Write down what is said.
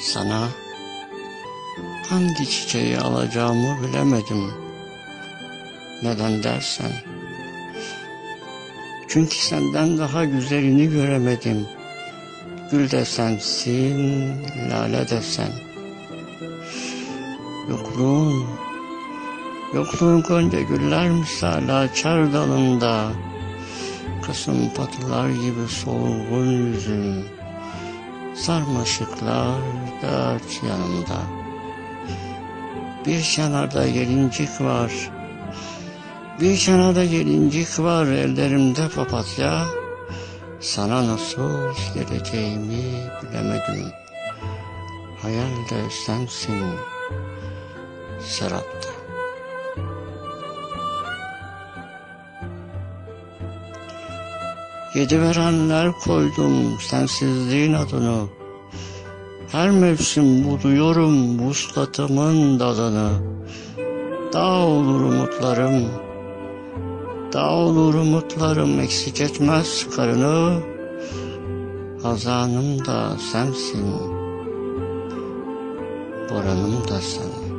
Sana hangi çiçeği alacağımı bilemedim. Neden dersen. Çünkü senden daha güzelini göremedim. Gül de sensin, lale de sen. Yokluğun, yokluğun gonca güller misali açar dalında. Kasım patılar gibi solgun yüzün. Sarmaşıklar dört yanımda. Bir kenarda gelincik var. Bir kenarda gelincik var ellerimde papatya. Sana nasıl geleceğimi bilemedim. Hayalde sensin Serap'ta. Yedi verenler koydum sensizliğin adını. Her mevsim buduyorum vuslatımın dalını. Dağ olur umutlarım, dağ olur umutlarım eksik etmez karını. Hazanım da sensin, boranım da sen.